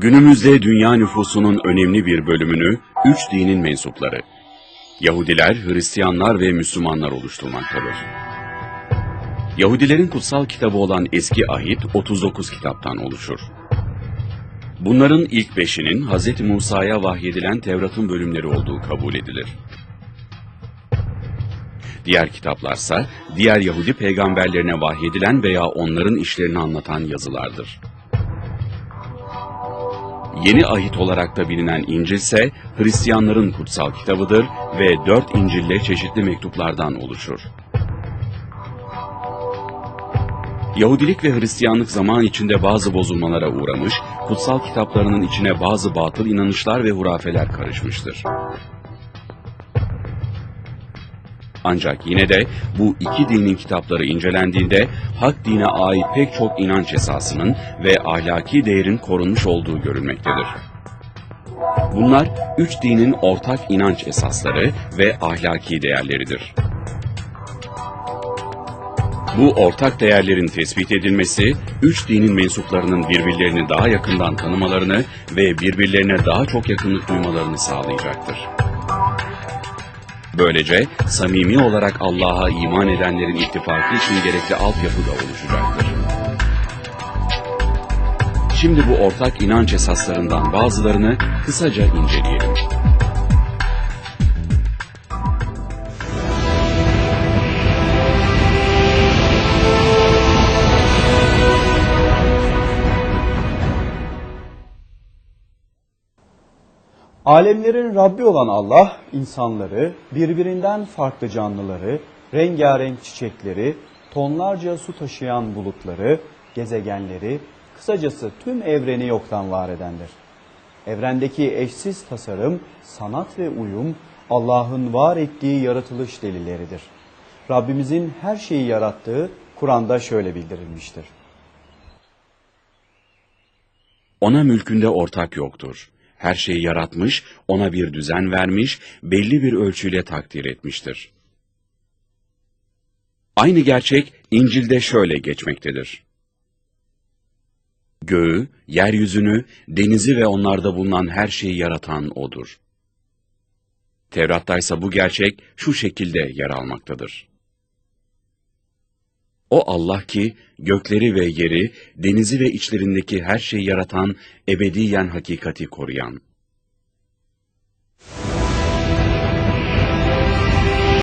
Günümüzde dünya nüfusunun önemli bir bölümünü üç dinin mensupları, Yahudiler, Hristiyanlar ve Müslümanlar oluşturmaktadır. Yahudilerin kutsal kitabı olan Eski Ahit 39 kitaptan oluşur. Bunların ilk beşinin Hz. Musa'ya vahyedilen Tevrat'ın bölümleri olduğu kabul edilir. Diğer kitaplarsa diğer Yahudi peygamberlerine vahyedilen veya onların işlerini anlatan yazılardır. Yeni ahit olarak da bilinen İncil ise Hristiyanların kutsal kitabıdır ve dört İncil'le çeşitli mektuplardan oluşur. Yahudilik ve Hristiyanlık zaman içinde bazı bozulmalara uğramış, kutsal kitaplarının içine bazı batıl inanışlar ve hurafeler karışmıştır. Ancak yine de bu iki dinin kitapları incelendiğinde hak dine ait pek çok inanç esasının ve ahlaki değerin korunmuş olduğu görülmektedir. Bunlar üç dinin ortak inanç esasları ve ahlaki değerleridir. Bu ortak değerlerin tespit edilmesi, üç dinin mensuplarının birbirlerini daha yakından tanımalarını ve birbirlerine daha çok yakınlık duymalarını sağlayacaktır. Böylece samimi olarak Allah'a iman edenlerin ittifakı için gerekli altyapı da oluşacaktır. Şimdi bu ortak inanç esaslarından bazılarını kısaca inceleyelim. Alemlerin Rabbi olan Allah, insanları, birbirinden farklı canlıları, rengarenk çiçekleri, tonlarca su taşıyan bulutları, gezegenleri, kısacası tüm evreni yoktan var edendir. Evrendeki eşsiz tasarım, sanat ve uyum, Allah'ın var ettiği yaratılış delilleridir. Rabbimizin her şeyi yarattığı Kur'an'da şöyle bildirilmiştir. Ona mülkünde ortak yoktur. Her şeyi yaratmış, ona bir düzen vermiş, belli bir ölçüyle takdir etmiştir. Aynı gerçek İncil'de şöyle geçmektedir. Göğü, yeryüzünü, denizi ve onlarda bulunan her şeyi yaratan O'dur. Tevrat'ta ise bu gerçek şu şekilde yer almaktadır. O Allah ki gökleri ve yeri, denizi ve içlerindeki her şeyi yaratan, ebediyen hakikati koruyan.